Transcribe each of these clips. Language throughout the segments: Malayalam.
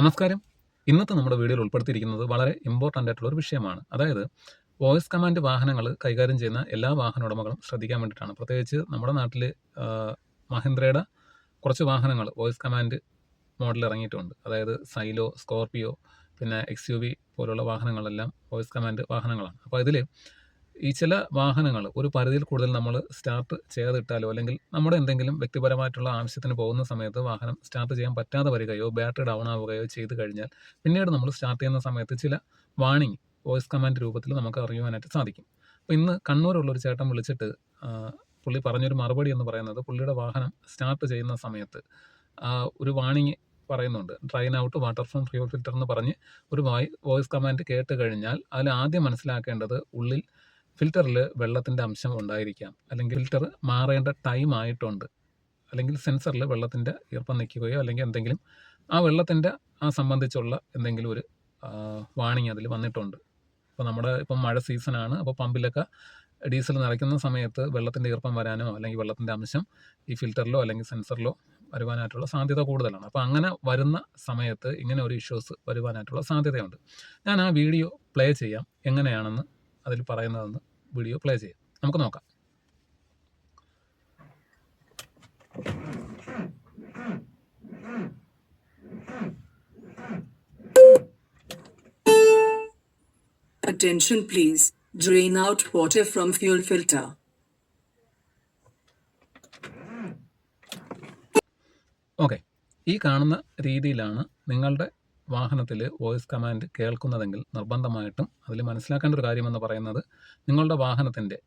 നമസ്കാരം. ഇന്നത്തെ നമ്മുടെ വീഡിയോയിൽ ഉൾപ്പെടുത്തിയിരിക്കുന്നത് വളരെ ഇമ്പോർട്ടന്റ് ആയിട്ടുള്ള ഒരു വിഷയമാണ്. അതായത് വോയിസ് കമാൻഡ് വാഹനങ്ങൾ കൈകാര്യം ചെയ്യുന്ന എല്ലാ വാഹന ഉടമകളും ശ്രദ്ധിക്കാൻ വേണ്ടിയിട്ടാണ്. പ്രത്യേകിച്ച് നമ്മുടെ നാട്ടിൽ മഹീന്ദ്രയുടെ കുറച്ച് വാഹനങ്ങൾ വോയിസ് കമാൻഡ് മോഡൽ ഇറങ്ങിയിട്ടുണ്ട്. അതായത് സൈലോ സ്കോർപിയോ പിന്നെ എക്സ് യു വി പോലുള്ള വാഹനങ്ങളെല്ലാം വോയിസ് കമാൻഡ് വാഹനങ്ങളാണ്. അപ്പോൾ ഇതിൽ ഈ ചില വാഹനങ്ങൾ ഒരു പരിധിയിൽ കൂടുതൽ നമ്മൾ സ്റ്റാർട്ട് ചെയ്തിട്ടാലോ അല്ലെങ്കിൽ നമ്മുടെ എന്തെങ്കിലും വ്യക്തിപരമായിട്ടുള്ള ആവശ്യത്തിന് പോകുന്ന സമയത്ത് വാഹനം സ്റ്റാർട്ട് ചെയ്യാൻ പറ്റാതെ വരികയോ ബാറ്ററി ഡൗൺ ആവുകയോ ചെയ്തു കഴിഞ്ഞാൽ പിന്നീട് നമ്മൾ സ്റ്റാർട്ട് ചെയ്യുന്ന സമയത്ത് ചില വാണിംഗ് വോയിസ് കമാൻഡ് രൂപത്തിൽ നമുക്ക് അറിയുവാനായിട്ട് സാധിക്കും. അപ്പോൾ ഇന്ന് കണ്ണൂരുള്ള ഒരു ചേട്ടൻ വിളിച്ചിട്ട് പുള്ളി പറഞ്ഞൊരു മറുപടി എന്ന് പറയുന്നത് പുള്ളിയുടെ വാഹനം സ്റ്റാർട്ട് ചെയ്യുന്ന സമയത്ത് ഒരു വാണിംഗ് പറയുന്നുണ്ട്. Drain out water from fuel filter എന്ന് പറഞ്ഞ് ഒരു വോയിസ് കമാൻഡ് കേട്ട് കഴിഞ്ഞാൽ അതിൽ ആദ്യം മനസ്സിലാക്കേണ്ടത് ഉള്ളിൽ ഫിൽറ്ററിൽ വെള്ളത്തിന്റെ അംശം ഉണ്ടായിരിക്കാം. അല്ലെങ്കിൽ ഫിൽറ്റർ മാറേണ്ട ടൈം ആയിട്ടുണ്ട്. അല്ലെങ്കിൽ സെൻസറിൽ വെള്ളത്തിന്റെ ഈർപ്പം നിൽക്കുകയോ അല്ലെങ്കിൽ എന്തെങ്കിലും ആ വെള്ളത്തിന്റെ ആ സംബന്ധിച്ചുള്ള എന്തെങ്കിലും ഒരു വാണിംഗ് അതിൽ വന്നിട്ടുണ്ട്. അപ്പോൾ നമ്മുടെ ഇപ്പം മഴ സീസണാണ് അപ്പോൾ പമ്പിലൊക്കെ ഡീസൽ നിറയ്ക്കുന്ന സമയത്ത് വെള്ളത്തിന്റെ ഈർപ്പം വരാനോ അല്ലെങ്കിൽ വെള്ളത്തിന്റെ അംശം ഈ ഫിൽറ്ററിലോ അല്ലെങ്കിൽ സെൻസറിലോ വരുവാനായിട്ടുള്ള സാധ്യത കൂടുതലാണ്. അപ്പോൾ അങ്ങനെ വരുന്ന സമയത്ത് ഇങ്ങനെ ഒരു ഇഷ്യൂസ് വരുവാനായിട്ടുള്ള സാധ്യതയുണ്ട്. ഞാൻ ആ വീഡിയോ പ്ലേ ചെയ്യാം. എങ്ങനെയാണെന്ന് അതിൽ പറയുന്നതെന്ന് വീഡിയോ പ്ലേ ചെയ്യാം. നമുക്ക് നോക്കാം. Attention please, drain out water from fuel filter. Okay ഈ കാണുന്ന രീതിയിലാണ് നിങ്ങളുടെ വാഹനത്തിൽ വോയിസ് കമാൻഡ് കേൾക്കുന്നതെങ്കിൽ നിർബന്ധമായിട്ടും അതിൽ മനസ്സിലാക്കേണ്ട ഒരു കാര്യമെന്ന് പറയുന്നത് നിങ്ങളുടെ വാഹനത്തിന്റെ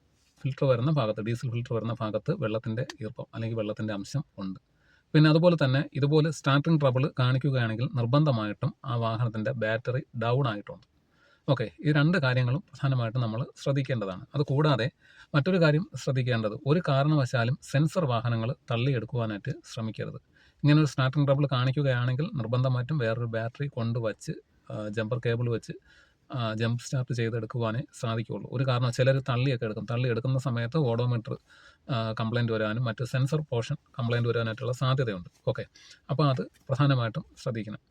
ഫിൽറ്റർ വരുന്ന ഭാഗത്ത് ഡീസൽ ഫിൽറ്റർ വരുന്ന ഭാഗത്ത് വെള്ളത്തിന്റെ ഈർപ്പം അല്ലെങ്കിൽ വെള്ളത്തിന്റെ അംശം ഉണ്ട്. പിന്നെ അതുപോലെ തന്നെ ഇതുപോലെ സ്റ്റാർട്ടിംഗ് ട്രബിൾ കാണിക്കുകയാണെങ്കിൽ നിർബന്ധമായിട്ടും ആ വാഹനത്തിന്റെ ബാറ്ററി ഡൗൺ ആയിട്ടുണ്ട്. ഓക്കെ ഈ രണ്ട് കാര്യങ്ങളും പ്രധാനമായിട്ടും നമ്മൾ ശ്രദ്ധിക്കേണ്ടതാണ്. അതുകൂടാതെ മറ്റൊരു കാര്യം ശ്രദ്ധിക്കേണ്ടത് ഒരു കാരണവശാലും സെൻസർ വാഹനങ്ങൾ തള്ളിയെടുക്കുവാനായിട്ട് ശ്രമിക്കരുത്. ഇങ്ങനെ ഒരു സ്റ്റാർട്ടിംഗ് ട്രബിൾ കാണിക്കുകയാണെങ്കിൽ നിർബന്ധമായിട്ടും വേറൊരു ബാറ്ററി കൊണ്ടുവച്ച് ജമ്പർ കേബിൾ വെച്ച് ജമ്പ് സ്റ്റാർട്ട് ചെയ്തെടുക്കുവാനേ സാധിക്കുകയുള്ളൂ. ഒരു കാരണം ചിലർ തള്ളിയൊക്കെ എടുക്കും. തള്ളി എടുക്കുന്ന സമയത്ത് ഓഡോമീറ്റർ കംപ്ലയിന്റ് വരാനും മറ്റ് സെൻസർ പോർഷൻ കംപ്ലയിന്റ് വരാനായിട്ടുള്ള സാധ്യതയുണ്ട്. ഓക്കെ. അപ്പോൾ അത് പ്രധാനമായിട്ടും ശ്രദ്ധിക്കണം.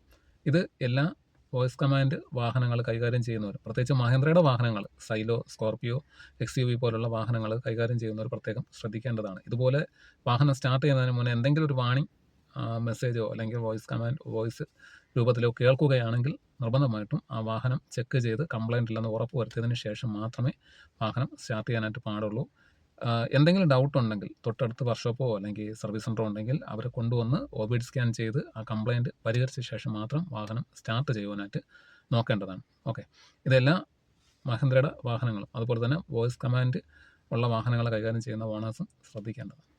ഇത് എല്ലാ വോയിസ് കമാൻഡ് വാഹനങ്ങൾ കൈകാര്യം ചെയ്യുന്നവർ പ്രത്യേകിച്ച് മഹേന്ദ്രയുടെ വാഹനങ്ങൾ Xylo Scorpio X U V പോലുള്ള വാഹനങ്ങൾ കൈകാര്യം ചെയ്യുന്നവർ പ്രത്യേകം ശ്രദ്ധിക്കേണ്ടതാണ്. ഇതുപോലെ വാഹനം സ്റ്റാർട്ട് ചെയ്യുന്നതിന് മുന്നേ എന്തെങ്കിലും ഒരു വാണിംഗ് മെസ്സേജോ അല്ലെങ്കിൽ വോയിസ് കമാൻഡ് വോയിസ് രൂപത്തിലോ കേൾക്കുകയാണെങ്കിൽ നിർബന്ധമായിട്ടും ആ വാഹനം ചെക്ക് ചെയ്ത് കംപ്ലയിന്റ് ഇല്ലെന്ന് ഉറപ്പ് വരുത്തിയതിന് ശേഷം മാത്രമേ വാഹനം സ്റ്റാർട്ട് ചെയ്യാനായിട്ട് പാടുള്ളൂ. എന്തെങ്കിലും ഡൗട്ട് ഉണ്ടെങ്കിൽ തൊട്ടടുത്ത് വർഷോപ്പോ അല്ലെങ്കിൽ സർവീസ് സെന്ററോ ഉണ്ടെങ്കിൽ അവരെ കൊണ്ടുവന്ന് ഒബിഡ് സ്കാൻ ചെയ്ത് ആ കംപ്ലൈന്റ് പരിഹരിച്ച ശേഷം മാത്രം വാഹനം സ്റ്റാർട്ട് ചെയ്യുവാനായിട്ട് നോക്കേണ്ടതാണ്. ഓക്കെ. ഇതെല്ലാം മഹേന്ദ്രയുടെ വാഹനങ്ങളും അതുപോലെ തന്നെ വോയിസ് കമാൻഡ് ഉള്ള വാഹനങ്ങളെ കൈകാര്യം ചെയ്യുന്ന ഓണേഴ്സും ശ്രദ്ധിക്കേണ്ടതാണ്.